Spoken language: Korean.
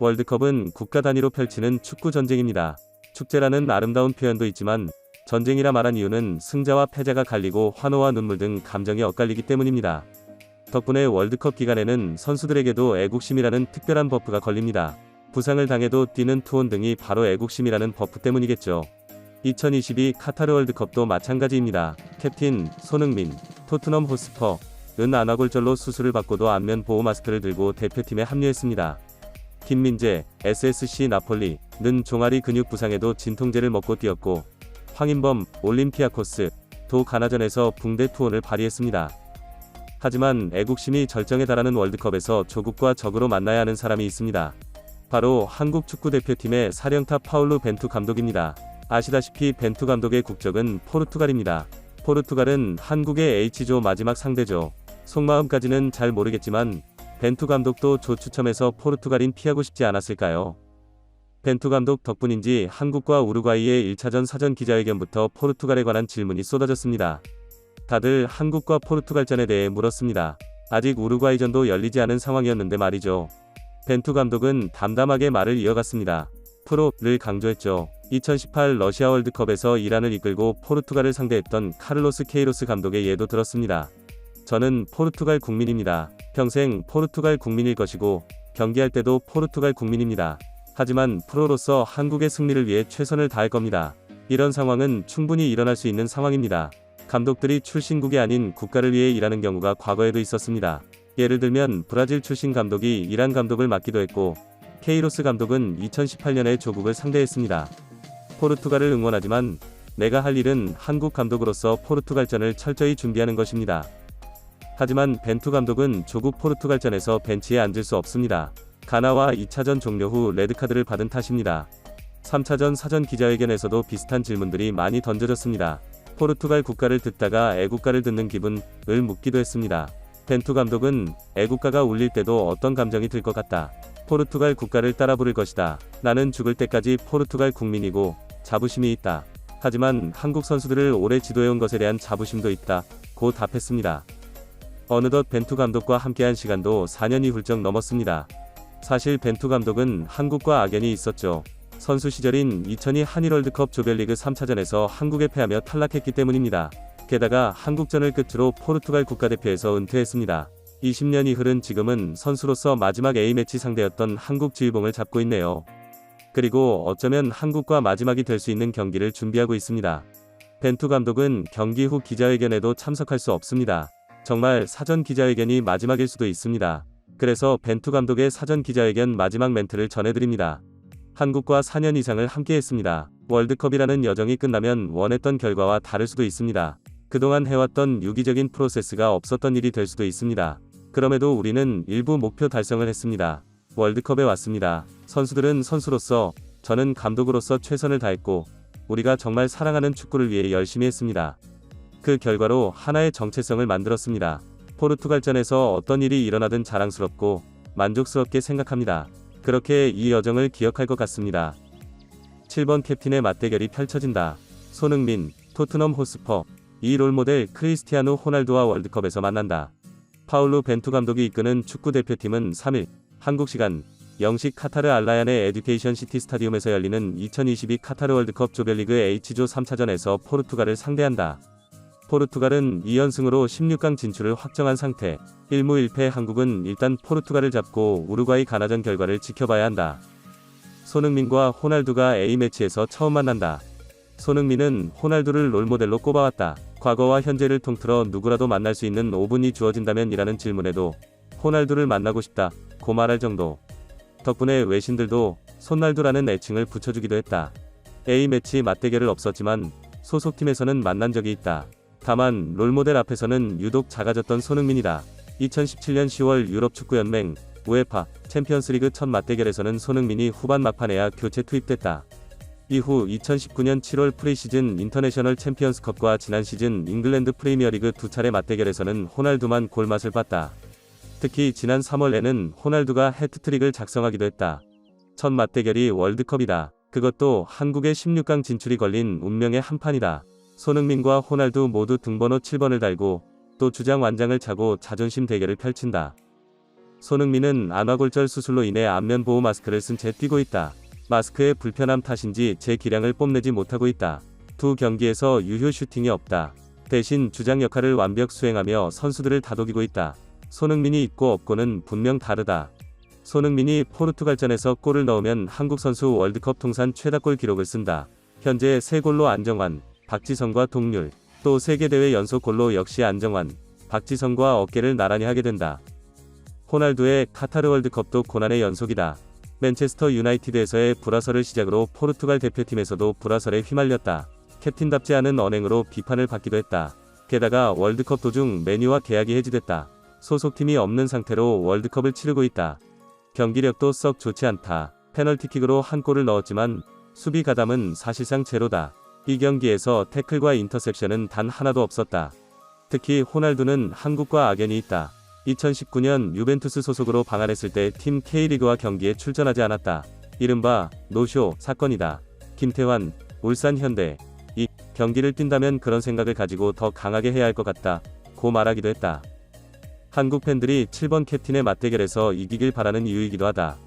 월드컵은 국가 단위로 펼치는 축구 전쟁입니다. 축제라는 아름다운 표현도 있지만 전쟁이라 말한 이유는 승자와 패자가 갈리고 환호와 눈물 등 감정이 엇갈리기 때문입니다. 덕분에 월드컵 기간에는 선수들에게도 애국심이라는 특별한 버프가 걸립니다. 부상을 당해도 뛰는 투혼 등이 바로 애국심이라는 버프 때문이겠죠. 2022 카타르 월드컵도 마찬가지입니다. 캡틴 손흥민, 토트넘 호스퍼, 은 안아골절로 수술을 받고도 안면 보호 마스크를 들고 대표팀에 합류했습니다. 김민재, SSC 나폴리, 는 종아리 근육 부상에도 진통제를 먹고 뛰었고, 황인범, 올림피아코스, 도 가나전에서 붕대 투혼을 발휘했습니다. 하지만 애국심이 절정에 달하는 월드컵에서 조국과 적으로 만나야 하는 사람이 있습니다. 바로 한국 축구대표팀의 사령탑 파울루 벤투 감독입니다. 아시다시피 벤투 감독의 국적은 포르투갈입니다. 포르투갈은 한국의 H조 마지막 상대죠. 속마음까지는 잘 모르겠지만 벤투 감독도 조 추첨에서 포르투갈인 피하고 싶지 않았을까요? 벤투 감독 덕분인지 한국과 우루과이의 1차전 사전 기자회견부터 포르투갈에 관한 질문이 쏟아졌습니다. 다들 한국과 포르투갈전에 대해 물었습니다. 아직 우루과이전도 열리지 않은 상황이었는데 말이죠. 벤투 감독은 담담하게 말을 이어갔습니다. 프로를 강조했죠. 2018 러시아 월드컵에서 이란을 이끌고 포르투갈을 상대했던 카를로스 케이로스 감독의 예도 들었습니다. 저는 포르투갈 국민입니다. 평생 포르투갈 국민일 것이고 경기할 때도 포르투갈 국민입니다. 하지만 프로로서 한국의 승리를 위해 최선을 다할 겁니다. 이런 상황은 충분히 일어날 수 있는 상황입니다. 감독들이 출신국이 아닌 국가를 위해 일하는 경우가 과거에도 있었습니다. 예를 들면 브라질 출신 감독이 이란 감독을 맡기도 했고 케이로스 감독은 2018년에 조국을 상대했습니다. 포르투갈을 응원하지만 내가 할 일은 한국 감독으로서 포르투갈전을 철저히 준비하는 것입니다. 하지만 벤투 감독은 조국 포르투갈전에서 벤치에 앉을 수 없습니다. 가나와 2차전 종료 후 레드카드를 받은 탓입니다. 3차전 사전 기자회견에서도 비슷한 질문들이 많이 던져졌습니다. 포르투갈 국가를 듣다가 애국가를 듣는 기분을 묻기도 했습니다. 벤투 감독은 애국가가 울릴 때도 어떤 감정이 들 것 같다. 포르투갈 국가를 따라 부를 것이다. 나는 죽을 때까지 포르투갈 국민이고 자부심이 있다. 하지만 한국 선수들을 오래 지도해온 것에 대한 자부심도 있다. 고 답했습니다. 어느덧 벤투 감독과 함께한 시간도 4년이 훌쩍 넘었습니다. 사실 벤투 감독은 한국과 악연이 있었죠. 선수 시절인 2002 한일월드컵 조별리그 3차전에서 한국에 패하며 탈락했기 때문입니다. 게다가 한국전을 끝으로 포르투갈 국가대표에서 은퇴했습니다. 20년이 흐른 지금은 선수로서 마지막 A매치 상대였던 한국 지휘봉을 잡고 있네요. 그리고 어쩌면 한국과 마지막이 될 수 있는 경기를 준비하고 있습니다. 벤투 감독은 경기 후 기자회견에도 참석할 수 없습니다. 정말 사전 기자회견이 마지막일 수도 있습니다. 그래서 벤투 감독의 사전 기자회견 마지막 멘트를 전해드립니다. 한국과 4년 이상을 함께했습니다. 월드컵이라는 여정이 끝나면 원했던 결과와 다를 수도 있습니다. 그동안 해왔던 유기적인 프로세스가 없었던 일이 될 수도 있습니다. 그럼에도 우리는 일부 목표 달성을 했습니다. 월드컵에 왔습니다. 선수들은 선수로서, 저는 감독으로서 최선을 다했고, 우리가 정말 사랑하는 축구를 위해 열심히 했습니다. 그 결과로 하나의 정체성을 만들었습니다. 포르투갈전에서 어떤 일이 일어나든 자랑스럽고 만족스럽게 생각합니다. 그렇게 이 여정을 기억할 것 같습니다. 7번 캡틴의 맞대결이 펼쳐진다. 손흥민, 토트넘 호스퍼, 이 롤모델 크리스티아노 호날두와 월드컵에서 만난다. 파울루 벤투 감독이 이끄는 축구 대표팀은 3일 한국 시간 0시 카타르 알라얀의 에듀케이션 시티 스타디움에서 열리는 2022 카타르 월드컵 조별리그 H조 3차전에서 포르투갈을 상대한다. 포르투갈은 2연승으로 16강 진출을 확정한 상태. 1무 1패 한국은 일단 포르투갈을 잡고 우루과이 가나전 결과를 지켜봐야 한다. 손흥민과 호날두가 A매치에서 처음 만난다. 손흥민은 호날두를 롤모델로 꼽아왔다. 과거와 현재를 통틀어 누구라도 만날 수 있는 5분이 주어진다면 이라는 질문에도 호날두를 만나고 싶다. 고 말할 정도. 덕분에 외신들도 손날두라는 애칭을 붙여주기도 했다. A매치 맞대결을 없었지만 소속팀에서는 만난 적이 있다. 다만 롤모델 앞에서는 유독 작아졌던 손흥민이다. 2017년 10월 유럽 축구연맹 우에파 챔피언스리그 첫 맞대결에서는 손흥민이 후반 막판에야 교체 투입됐다. 이후 2019년 7월 프리시즌 인터내셔널 챔피언스컵과 지난 시즌 잉글랜드 프리미어리그 두 차례 맞대결에서는 호날두만 골맛을 봤다. 특히 지난 3월에는 호날두가 해트트릭을 작성하기도 했다. 첫 맞대결이 월드컵이다. 그것도 한국의 16강 진출이 걸린 운명의 한판이다. 손흥민과 호날두 모두 등번호 7번을 달고 또 주장 완장을 차고 자존심 대결을 펼친다. 손흥민은 안화골절 수술로 인해 안면 보호 마스크를 쓴 채 뛰고 있다. 마스크의 불편함 탓인지 제 기량을 뽐내지 못하고 있다. 두 경기에서 유효 슈팅이 없다. 대신 주장 역할을 완벽 수행하며 선수들을 다독이고 있다. 손흥민이 있고 없고는 분명 다르다. 손흥민이 포르투갈전에서 골을 넣으면 한국 선수 월드컵 통산 최다골 기록을 쓴다. 현재 3골로 안정환, 박지성과 동률, 또 세계대회 연속 골로 역시 안정환, 박지성과 어깨를 나란히 하게 된다. 호날두의 카타르 월드컵도 고난의 연속이다. 맨체스터 유나이티드에서의 불화설을 시작으로 포르투갈 대표팀에서도 불화설에 휘말렸다. 캡틴답지 않은 언행으로 비판을 받기도 했다. 게다가 월드컵 도중 메뉴와 계약이 해지됐다. 소속팀이 없는 상태로 월드컵을 치르고 있다. 경기력도 썩 좋지 않다. 페널티킥으로 한 골을 넣었지만 수비 가담은 사실상 제로다. 이 경기에서 태클과 인터셉션은 단 하나도 없었다. 특히 호날두는 한국과 악연이 있다. 2019년 유벤투스 소속으로 방한했을 때 팀 K리그와 경기에 출전하지 않았다. 이른바 노쇼 사건이다. 김태환, 울산 현대. 이 경기를 뛴다면 그런 생각을 가지고 더 강하게 해야 할 것 같다. 고 말하기도 했다. 한국 팬들이 7번 캡틴의 맞대결에서 이기길 바라는 이유이기도 하다.